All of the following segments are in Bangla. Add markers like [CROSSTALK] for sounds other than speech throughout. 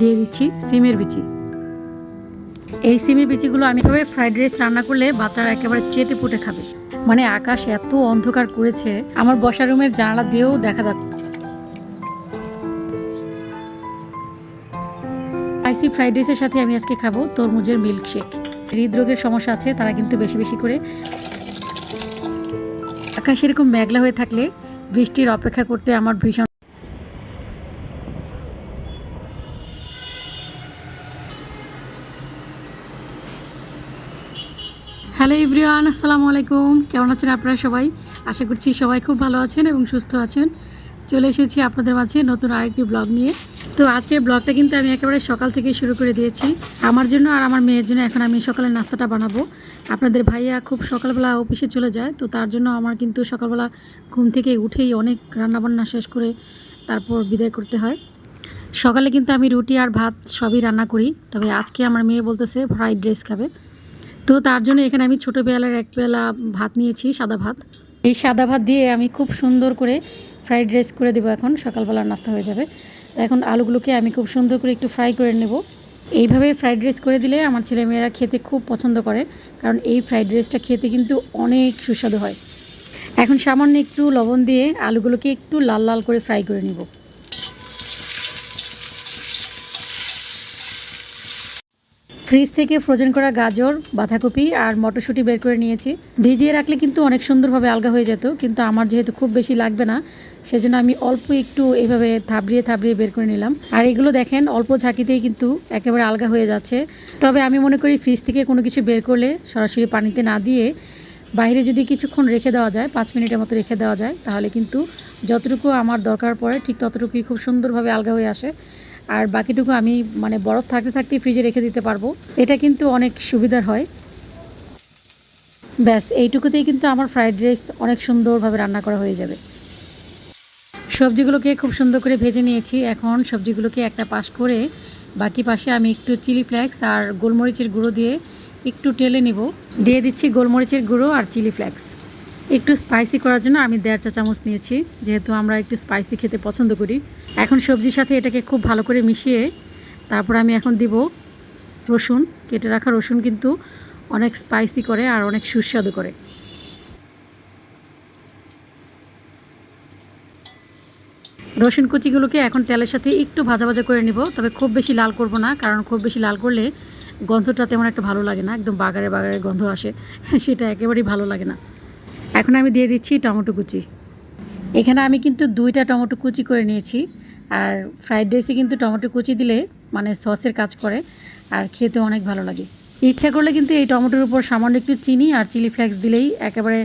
দিয়ে দিচ্ছি সিমের বিচি। এই সিমের বিচিগুলো আমি এভাবে ফ্রাইড রাইস রান্না করলে বাচ্চারা একেবারে চেটে পুটে খাবে। মানে আকাশ এত অন্ধকার করেছে, আমার বসার রুমের জানালা দিয়েও দেখা যাচ্ছে স্পাইসি ফ্রাইড রাইসের সাথে আমি আজকে খাব তরমুজের মিল্কশেক হৃদরোগের সমস্যা আছে, তারা কিন্তু বেশি বেশি করে। আকাশ এরকম মেঘলা হয়ে থাকলে বৃষ্টির অপেক্ষা করতে আমার ভীষণ হ্যালো ইব্রিয়ান আসসালামু আলাইকুম। কেমন আছেন আপনারা সবাই? আশা করছি সবাই খুব ভালো আছেন এবং সুস্থ আছেন। চলে এসেছি আপনাদের মাঝে নতুন আরেকটি ব্লগ নিয়ে। তো আজকের ব্লগটা কিন্তু আমি একেবারে সকাল থেকে শুরু করে দিয়েছি। আমার জন্য আর আমার মেয়ের জন্য এখন আমি সকালের নাস্তাটা বানাবো। আপনাদের ভাইয়া খুব সকালবেলা অফিসে চলে যায়, তো তার জন্য আমার কিন্তু সকালবেলা ঘুম থেকে উঠেই অনেক রান্নাবান্না শেষ করে তারপর বিদায় করতে হয়। সকালে কিন্তু আমি রুটি আর ভাত সবই রান্না করি, তবে আজকে আমার মেয়ে বলতেছে, ফ্রাইড রাইস খাবে। তো তার জন্য এখানে আমি ছোটো পেয়ালার এক পেয়ালা ভাত নিয়েছি, সাদা ভাত। এই সাদা ভাত দিয়ে আমি খুব সুন্দর করে ফ্রাইড রাইস করে দেবো এখন, সকালবেলার নাস্তা হয়ে যাবে। তো এখন আলুগুলোকে আমি খুব সুন্দর করে একটু ফ্রাই করে নেব। এইভাবে ফ্রাইড রাইস করে দিলে আমার ছেলেমেয়েরা খেতে খুব পছন্দ করে, কারণ এই ফ্রাইড রাইসটা খেতে কিন্তু অনেক সুস্বাদু হয়। এখন সামান্য একটু লবণ দিয়ে আলুগুলোকে একটু লাল লাল করে ফ্রাই করে নিব। ফ্রিজ থেকে ফ্রোজেন করা গাজর, বাঁধাকপি আর মটরশুঁটি বের করে নিয়েছি। ভিজিয়ে রাখলে কিন্তু অনেক সুন্দরভাবে আলগা হয়ে যেত, কিন্তু আমার যেহেতু খুব বেশি লাগবে না, সেজন্য আমি অল্প একটু এভাবে থাবড়িয়ে থাবড়িয়ে বের করে নিলাম। আর এগুলো দেখেন, অল্প ঝাঁকিতেই কিন্তু একেবারে আলগা হয়ে যাচ্ছে। তবে আমি মনে করি ফ্রিজ থেকে কোনো কিছু বের করলে সরাসরি পানিতে না দিয়ে বাইরে যদি কিছুক্ষণ রেখে দেওয়া যায়, পাঁচ মিনিটের মতো রেখে দেওয়া যায়, তাহলে কিন্তু যতটুকু আমার দরকার পড়ে, ঠিক ততটুকুই খুব সুন্দরভাবে আলগা হয়ে আসে। আর বাকিটুকু আমি মানে বরফ থাকতে থাকতে ফ্রিজে রেখে দিতে পারব। এটা কিন্তু অনেক সুবিধার হয়। ব্যাস, এইটুকুতেই কিন্তু আমার ফ্রাইড রাইস অনেক সুন্দরভাবে রান্না করা হয়ে যাবে। সবজিগুলোকে খুব সুন্দর করে ভেজে নিয়েছি। এখন সবজিগুলোকে একটা পাশ করে বাকি পাশে আমি একটু চিলি ফ্লেক্স আর গোলমরিচের গুঁড়ো দিয়ে একটু টেলে নিব। দিয়ে দিচ্ছি গোলমরিচের গুঁড়ো আর চিলি ফ্লেক্স একটু স্পাইসি করার জন্য আমি দেড় চা চামচ নিয়েছি, যেহেতু আমরা একটু স্পাইসি খেতে পছন্দ করি। এখন সবজির সাথে এটাকে খুব ভালো করে মিশিয়ে তারপর আমি এখন দিব রসুন। কেটে রাখা রসুন কিন্তু অনেক স্পাইসি করে আর অনেক সুস্বাদু করে। রসুন কুচিগুলোকে এখন তেলের সাথে একটু ভাজা ভাজা করে নিব, তবে খুব বেশি লাল করব না, কারণ খুব বেশি লাল করলে গন্ধটা তেমন একটা ভালো লাগে না, একদম বাগারে বাগারে গন্ধ আসে, সেটা একেবারেই ভালো লাগে না। এখন আমি দিয়ে দিচ্ছি টমেটো কুচি। এখানে আমি কিন্তু দুইটা টমেটো কুচি করে নিয়েছি। আর ফ্রাইড রাইসে কিন্তু টমেটো কুচি দিলে মানে সসের কাজ করে আর খেতে অনেক ভালো লাগে। ইচ্ছা করলে কিন্তু এই টমেটোর উপর সামান্য একটু চিনি আর চিলি ফ্লেক্স দিলেই একেবারে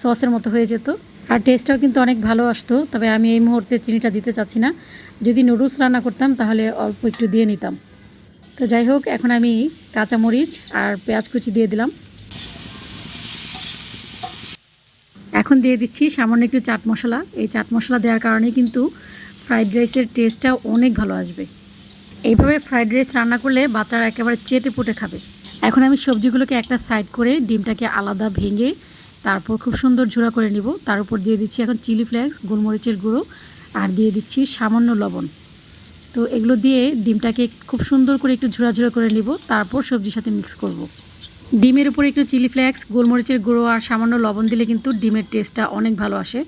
সসের মতো হয়ে যেত। আর টেস্টটাও কিন্তু অনেক ভালো আসতো, তবে আমি এই মুহূর্তে চিনিটা দিতে চাচ্ছি না। যদি নুডলস রান্না করতাম তাহলে অল্প একটু দিয়ে নিতাম। তো যাই হোক, এখন আমি কাঁচামরিচ আর পেঁয়াজ কুচি দিয়ে দিলাম। এখন দিয়ে দিচ্ছি সামান্য একটু চাট মশলা। এই চাট মশলা দেওয়ার কারণে কিন্তু ফ্রাইড রাইসের টেস্টটা অনেক ভালো আসবে। এইভাবে ফ্রাইড রাইস রান্না করলে বাচ্চারা একেবারে চেটে পুটে খাবে। এখন আমি সবজিগুলোকে একটা সাইড করে ডিমটাকে আলাদা ভেঙে তারপর খুব সুন্দর ঝোড়া করে নিব। তার উপর দিয়ে দিচ্ছি এখন চিলি ফ্লেক্স গোলমরিচের গুঁড়ো আর দিয়ে দিচ্ছি সামান্য লবণ। তো এগুলো দিয়ে ডিমটাকে খুব সুন্দর করে একটু ঝোড়া ঝোড়া করে নিব। তারপর সবজির সাথে মিক্স করব। ডিমের উপরে একটু চিলি ফ্লেক্স, গোলমরিচের গুঁড়ো আর সামান্য লবণ দিলে কিন্তু ডিমের টেস্টটা অনেক ভালো আসে।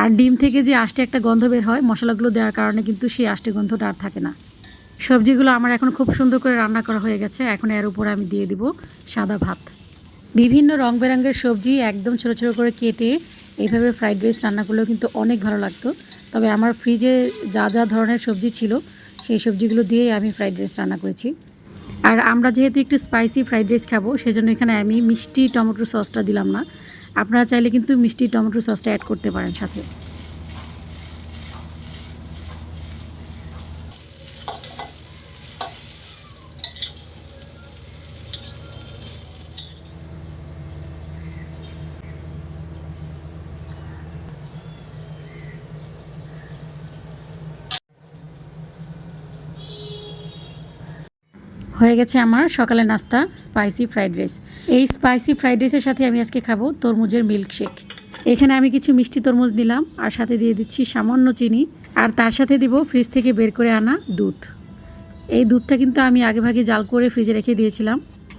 আর ডিম থেকে যে আষ্টে একটা গন্ধ বের হয়, মশলাগুলো দেওয়ার কারণে কিন্তু সেই আষ্টে গন্ধটা আর থাকে না। সবজিগুলো আমার এখন খুব সুন্দর করে রান্না করা হয়ে গেছে, এখন এর উপরে আমি দিয়ে দিব সাদা ভাত। বিভিন্ন রং বেরঙের সবজি একদম ছোটো ছোটো করে কেটে এইভাবে ফ্রাইড রাইস রান্না করলেও কিন্তু অনেক ভালো লাগতো। তবে আমার ফ্রিজে যা যা ধরনের সবজি ছিল, সেই সবজিগুলো দিয়েই আমি ফ্রাইড রাইস রান্না করেছি। আর আমরা যেহেতু একটু স্পাইসি ফ্রাইড রাইস খাব, সেজন্য এখানে আমি মিষ্টি টমেটো সসটা দিলাম না। আপনারা চাইলে কিন্তু মিষ্টি টমেটো সসটা অ্যাড করতে পারেন সাথে। হয়ে গেছে আমার সকালে নাস্তা স্পাইসি ফ্রাইড রাইস এই স্পাইসি ফ্রাইড রাইসের সাথে আমি আজকে খাব তরমুজের মিল্কশেক এখানে আমি কিছু মিষ্টি তরমুজ নিলাম, আর সাথে দিয়ে দিচ্ছি সামান্য চিনি, আর তার সাথে দিব ফ্রিজ থেকে বের করে আনা দুধ। এই দুধটা কিন্তু আমি আগে ভাগে জাল করে ফ্রিজে রেখে দিয়েছিলাম।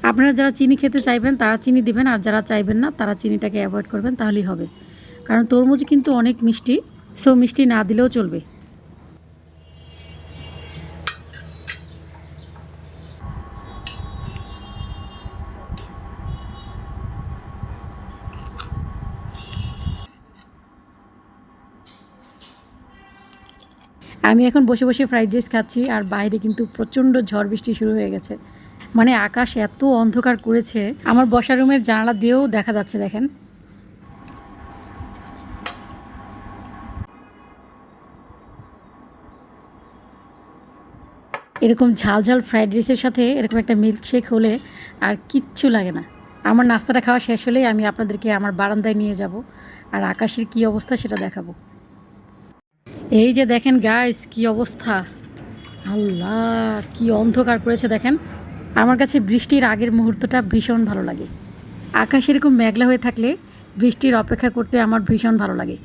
আপনারা যারা চিনি খেতে চাইবেন, তারা চিনি দিবেন, আর যারা চাইবেন না, তারা চিনিটাকে অ্যাভয়েড করবেন, তাহলেই হবে। কারণ তরমুজ কিন্তু অনেক মিষ্টি সো মিষ্টি না দিলেও চলবে। আমি এখন বসে বসে ফ্রাইড রাইস খাচ্ছি আর বাইরে কিন্তু প্রচণ্ড ঝড় বৃষ্টি শুরু হয়ে গেছে। মানে আকাশ এত অন্ধকার করেছে, আমার বসার রুমের জানালা দিয়েও দেখা যাচ্ছে, দেখেন। এরকম ঝাল ঝাল ফ্রাইড রাইসের সাথে এরকম একটা মিল্কশেক হলে আর কিচ্ছু লাগে না। আমার নাস্তাটা খাওয়া শেষ হলেই আমি আপনাদেরকে আমার বারান্দায় নিয়ে যাব আর আকাশের কি অবস্থা সেটা দেখাবো। এই যে দেখেন গাইস কি অবস্থা। আল্লাহ, কি অন্ধকার করেছে দেখেন। আমার কাছে বৃষ্টির আগের মুহূর্তটা ভীষণ ভালো লাগে। আকাশ এরকম মেঘলা হয়ে থাকলে বৃষ্টির অপেক্ষা করতে আমার ভীষণ ভালো লাগে।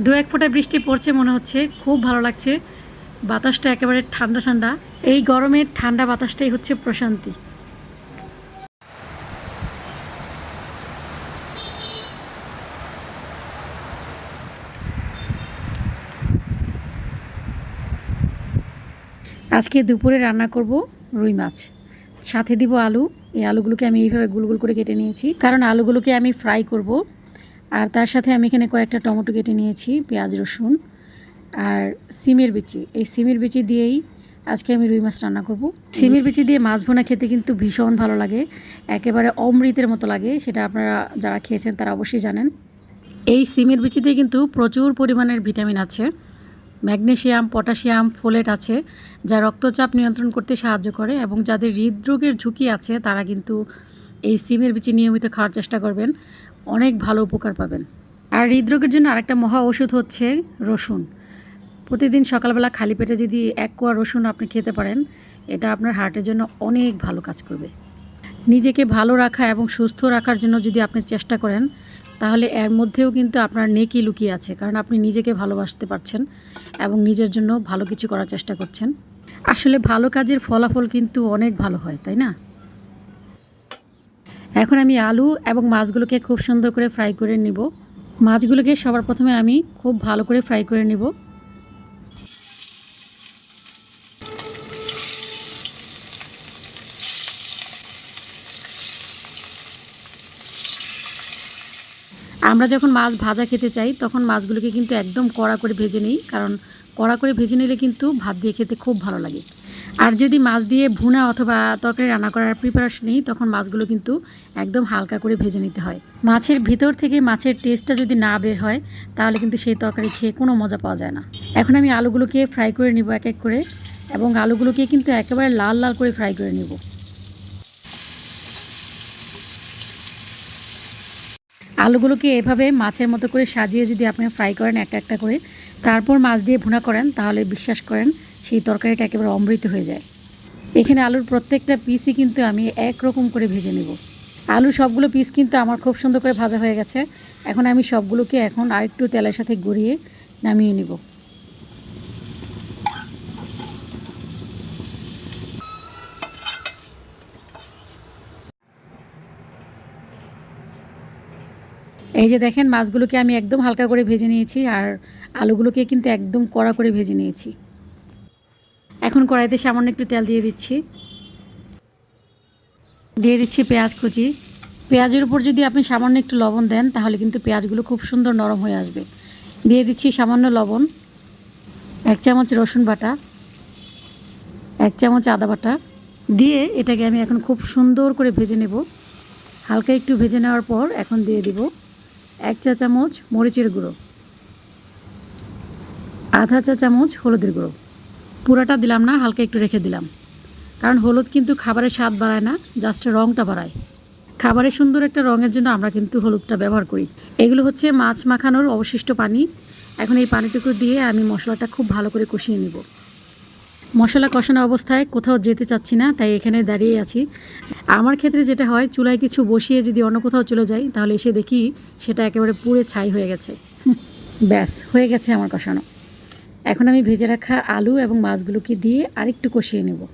দু এক ফোঁটা বৃষ্টি পড়ছে মনে হচ্ছে, খুব ভালো লাগছে। বাতাসটা একেবারে ঠান্ডা ঠান্ডা। এই গরমের ঠান্ডা বাতাসটাই হচ্ছে প্রশান্তি। আজকে দুপুরে রান্না করব রুই মাছ। সাথে দিব আলু। এই আলুগুলোকে আমি এইভাবে গুলগুল করে কেটে নিয়েছি। কারণ আলুগুলোকে আমি ফ্রাই করব। আর তার সাথে আমি এখানে কয়েকটা টমেটো কেটে নিয়েছি, পেঁয়াজ, রসুন আর সিমের বিচি। এই সিমের বিচি দিয়েই আজকে আমি রুই মাছ রান্না করব। সিমের বিচি দিয়ে মাছ ভোনা খেতে কিন্তু ভীষণ ভালো লাগে। একেবারে অমৃতের মতো লাগে, সেটা আপনারা যারা খেয়েছেন তারা অবশ্যই জানেন। এই সিমের বিচিতে কিন্তু প্রচুর পরিমাণের ভিটামিন আছে। ম্যাগনেসিয়াম পটাশিয়াম, ফোলেট আছে, যা রক্তচাপ নিয়ন্ত্রণ করতে সাহায্য করে এবং যাদের হৃদরোগের ঝুঁকি আছে, তারা কিন্তু এই সিমের বিচি নিয়মিত খাওয়ার চেষ্টা করবেন। অনেক ভালো উপকার পাবেন। আর হৃদরোগের জন্য আরেকটা মহা ওষুধ হচ্ছে রসুন। প্রতিদিন সকালবেলা খালি পেটে যদি এক কোয়া রসুন আপনি খেতে পারেন, এটা আপনার হার্টের জন্য অনেক ভালো কাজ করবে। নিজেকে ভালো রাখা এবং সুস্থ রাখার জন্য যদি আপনি চেষ্টা করেন তাহলে এর মধ্যেও কিন্তু আপনার নেকি লুকিয়ে আছে, কারণ আপনি নিজেকে ভালোবাসতে পারছেন এবং নিজের জন্য ভালো কিছু করার চেষ্টা করছেন। আসলে ভালো কাজের ফলাফল কিন্তু অনেক ভালো হয়, তাই না? এখন আমি আলু এবং মাছগুলোকে খুব সুন্দর করে ফ্রাই করে নিব। মাছগুলোকে সবার প্রথমে আমি খুব ভালো করে ফ্রাই করে নিব। আমরা যখন মাছ ভাজা খেতে চাই, তখন মাছগুলোকে কিন্তু একদম কড়া করে ভেজে নিই, কারণ কড়া করে ভেজে নিলে কিন্তু ভাত দিয়ে খেতে খুব ভালো লাগে। আর যদি মাছ দিয়ে ভুনা অথবা তরকারি রান্না করার প্রিপারেশন নিই, তখন মাছগুলো কিন্তু একদম হালকা করে ভেজে নিতে হয়। মাছের ভিতর থেকে মাছের টেস্টটা যদি না বের হয়, তাহলে কিন্তু সেই তরকারি খেয়ে কোনো মজা পাওয়া যায় না। এখন আমি আলুগুলোকে ফ্রাই করে নিব এক এক করে, এবং আলুগুলোকে কিন্তু একেবারে লাল লাল করে ফ্রাই করে নিব। আলুগুলোকে এভাবে মাছের মতো করে সাজিয়ে যদি আপনি ফ্রাই করেন একটা একটা করে, তারপর মাছ দিয়ে ভুনা করেন, তাহলে বিশ্বাস করেন সেই তরকারিটা একেবারে অমৃত হয়ে যায়। এখানে আলুর প্রত্যেকটা পিসই কিন্তু আমি এক রকম করে ভেজে নেব। আলু সবগুলো পিস কিন্তু আমার খুব সুন্দর করে ভাজা হয়ে গেছে। এখন আমি সবগুলোকে এখন আরেকটু তেলের সাথে গড়িয়ে নামিয়ে নিব। এই যে দেখেন, মাছগুলোকে আমি একদম হালকা করে ভেজে নিয়েছি আর আলুগুলোকে কিন্তু একদম কড়া করে ভেজে নিয়েছি। এখন কড়াইতে সামান্য একটু তেল দিয়ে দিচ্ছি। দিয়ে দিচ্ছি পেঁয়াজ কুচি। পেঁয়াজের উপর যদি আপনি সামান্য একটু লবণ দেন, তাহলে কিন্তু পেঁয়াজগুলো খুব সুন্দর নরম হয়ে আসবে। দিয়ে দিচ্ছি সামান্য লবণ, এক চামচ রসুন বাটা, এক চামচ আদা বাটা। দিয়ে এটাকে আমি এখন খুব সুন্দর করে ভেজে নেব। হালকা একটু ভেজে নেওয়ার পর এখন দিয়ে দিব এক চা চামচ মরিচের গুঁড়ো, আধা চা চামচ হলুদের গুঁড়ো। পুরাটা দিলাম না, হালকা একটু রেখে দিলাম। কারণ হলুদ কিন্তু খাবারের স্বাদ বাড়ায় না, জাস্ট রঙটা বাড়ায়। খাবারের সুন্দর একটা রঙের জন্য আমরা কিন্তু হলুদটা ব্যবহার করি। এগুলো হচ্ছে মাছ মাখানোর অবশিষ্ট পানি। এখন এই পানিটুকু দিয়ে আমি মশলাটা খুব ভালো করে কষিয়ে নিব। মশলা কষানো অবস্থায় কোথাও যেতে চাচ্ছি না, তাই এখানে দাঁড়িয়ে আছি। আমার ক্ষেত্রে যেটা হয়, চুলায় কিছু বসিয়ে যদি অন্য কোথাও চলে যাই, তাহলে এসে দেখি সেটা একেবারে পুড়ে ছাই হয়ে গেছে। [LAUGHS] ব্যাস, হয়ে গেছে আমার কষানো। এখন আমি ভেজে রাখা আলু এবং মাছগুলোকে দিয়ে আরেকটু কষিয়ে নেব।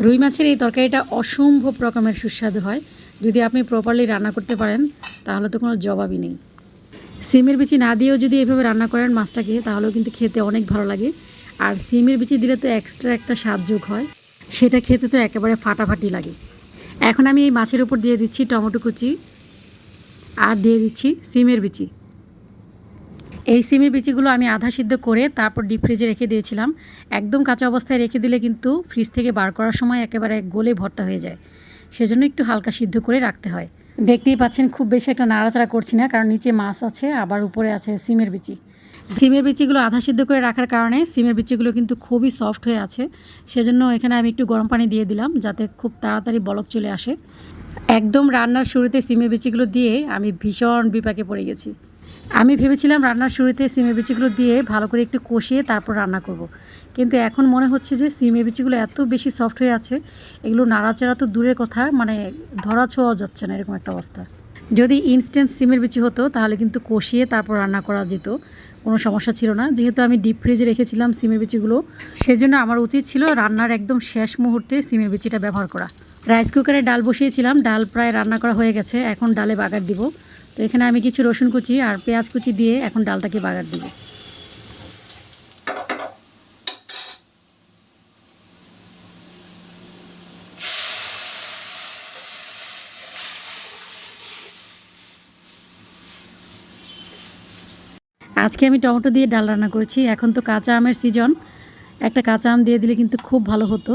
রুই মাছের এই তরকারিটা অসম্ভব রকমের সুস্বাদু হয়। যদি আপনি প্রপারলি রান্না করতে পারেন, তাহলে তো কোনো জবাবই নেই। সিমের বিচি না দিয়েও যদি এভাবে রান্না করেন মাছটাকে, তাহলেও কিন্তু খেতে অনেক ভালো লাগে। আর সিমের বিচি দিলে তো এক্সট্রা একটা স্বাদ যোগ হয়। সেটা খেতে তো একেবারে ফাটাফাটি লাগে। এখন আমি এই মাছের উপর দিয়ে দিচ্ছি টমেটো কুচি আর দিয়ে দিচ্ছি সিমের বিচি। এই সিমের বিচিগুলো আমি আধা সিদ্ধ করে তারপর ডিপ ফ্রিজে রেখে দিয়েছিলাম। একদম কাঁচা অবস্থায় রেখে দিলে কিন্তু ফ্রিজ থেকে বার করার সময় একেবারে গোলে ভর্তা হয়ে যায়। সেজন্য একটু হালকা সিদ্ধ করে রাখতে হয়। দেখতেই পাচ্ছেন, খুব বেশি একটা নাড়াচাড়া করছি না, কারণ নিচে মাছ আছে, আবার উপরে আছে সিমের বিচি। সিমের বিচিগুলো আধা সিদ্ধ করে রাখার কারণে সিমের বিচিগুলো কিন্তু খুবই সফট হয়ে আছে। সেজন্য এখানে আমি একটু গরম পানি দিয়ে দিলাম যাতে খুব তাড়াতাড়ি বলক চলে আসে। একদম রান্নার শুরুতে সিমের বিচিগুলো দিয়ে আমি ভীষণ বিপাকে পড়ে গেছি। আমি ভেবেছিলাম রান্নার শুরুতে সিমের বিচিগুলো দিয়ে ভালো করে একটু কষিয়ে তারপর রান্না করব। কিন্তু এখন মনে হচ্ছে যে সিমের বিচিগুলো এত বেশি সফট হয়ে আছে, এগুলো নাড়াচাড়া তো দূরের কথা মানে ধরা ছোঁয়াও যাচ্ছে না এরকম একটা অবস্থা। যদি ইনস্ট্যান্ট সিমের বিচি হতো, তাহলে কিন্তু কষিয়ে তারপর রান্না করা যেত। কোনো সমস্যা ছিল না। যেহেতু আমি ডিপ ফ্রিজে রেখেছিলাম সিমের বিচিগুলো সেজন্য আমার উচিত ছিল রান্নার একদম শেষ মুহূর্তে সিমের বিচিটা ব্যবহার করা। রাইস কুকারে ডাল বসিয়েছিলাম, ডাল প্রায় রান্না করা হয়ে গেছে। এখন ডালে বাগার দিব। তো এখানে আমি কিছু রসুন কুচি আর পেঁয়াজ কুচি দিয়ে এখন ডালটাকে বাগার দিব। আজকে আমি টমেটো দিয়ে ডাল রান্না করেছি। এখন তো কাঁচা আমের সিজন একটা কাঁচা আম দিয়ে দিলে কিন্তু খুব ভালো হতো।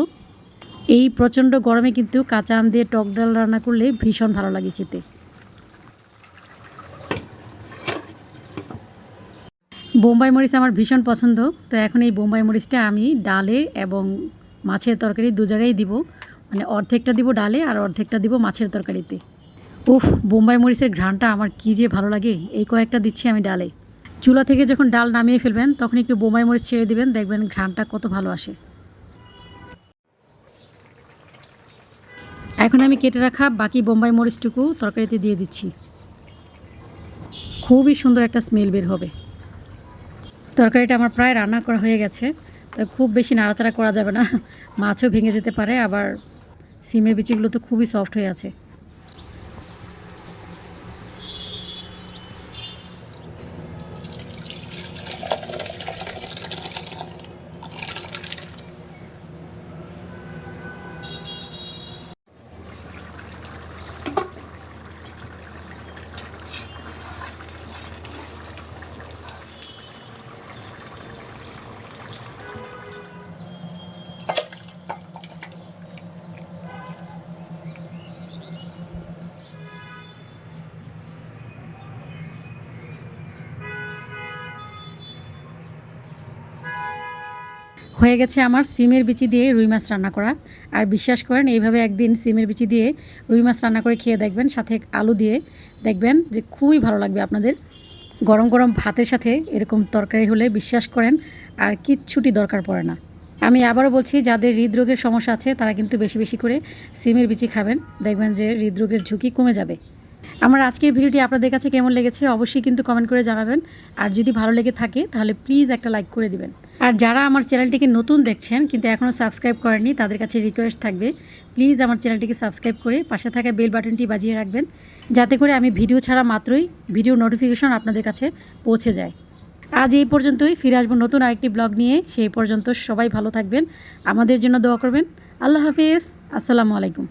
এই প্রচণ্ড গরমে কিন্তু কাঁচা আম দিয়ে টক ডাল রান্না করলে ভীষণ ভালো লাগে খেতে। বোম্বাই মরিচ আমার ভীষণ পছন্দ। তো এখন এই বোম্বাই মরিচটা আমি ডালে এবং মাছের তরকারি দু জায়গায় দিব। মানে অর্ধেকটা দিব ডালে আর অর্ধেকটা দিব মাছের তরকারিতে। উফ, বোম্বাই মরিচের ঘ্রাণটা আমার কী যে ভালো লাগে। এই কয়েকটা দিচ্ছি আমি ডালে। চুলা থেকে যখন ডাল নামিয়ে ফেলবেন, তখন একটু বোমাই মরিচ ছেড়ে দিবেন, দেখবেন ঘ্রাণটা কত ভালো আসে। এখন আমি কেটে রাখা বাকি বোম্বাই মরিচটুকু তরকারিতে দিয়ে দিচ্ছি। খুবই সুন্দর একটা স্মেল বের হবে। তরকারিটা আমার প্রায় রান্না করা হয়ে গেছে, তো খুব বেশি নাড়াচাড়া করা যাবে না। মাছও ভেঙে যেতে পারে, আবার সিমের বিচিগুলো তো খুবই সফট হয়ে আছে। হয়ে গেছে আমার সিমের বিচি দিয়ে রুই মাছ রান্না করা। আর বিশ্বাস করেন, এইভাবে একদিন সিমের বিচি দিয়ে রুই মাছ রান্না করে খেয়ে দেখবেন, সাথে আলু দিয়ে দেখবেন যে খুবই ভালো লাগবে আপনাদের। গরম গরম ভাতের সাথে এরকম তরকারি হলে বিশ্বাস করেন, আর কিচ্ছুটি দরকার পড়ে না। আমি আবারও বলছি, যাদের হৃদরোগের সমস্যা আছে, তারা কিন্তু বেশি বেশি করে সিমের বিচি খাবেন। দেখবেন যে হৃদরোগের ঝুঁকি কমে যাবে। আমার আজকের ভিডিওটি আপনাদের কাছে কেমন লেগেছে অবশ্যই কিন্তু কমেন্ট করে জানাবেন। আর যদি ভালো লেগে থাকে, তাহলে প্লিজ একটা লাইক করে দিবেন। আর যারা আমার চ্যানেলটিকে নতুন দেখছেন, কিন্তু এখনও সাবস্ক্রাইব করেননি, তাদের কাছে রিকোয়েস্ট থাকবে। প্লিজ আমার চ্যানেলটিকে সাবস্ক্রাইব করে পাশে থাকা বেল বাটনটি বাজিয়ে রাখবেন, যাতে করে আমি ভিডিও ছাড়া মাত্রই ভিডিও নোটিফিকেশন আপনাদের কাছে পৌঁছে যায়। আজ এই পর্যন্তই, ফিরে আসব নতুন আরেকটি ব্লগ নিয়ে। সেই পর্যন্ত সবাই ভালো থাকবেন, আমাদের জন্য দোয়া করবেন। আল্লাহ হাফিজ, আসসালামু আলাইকুম।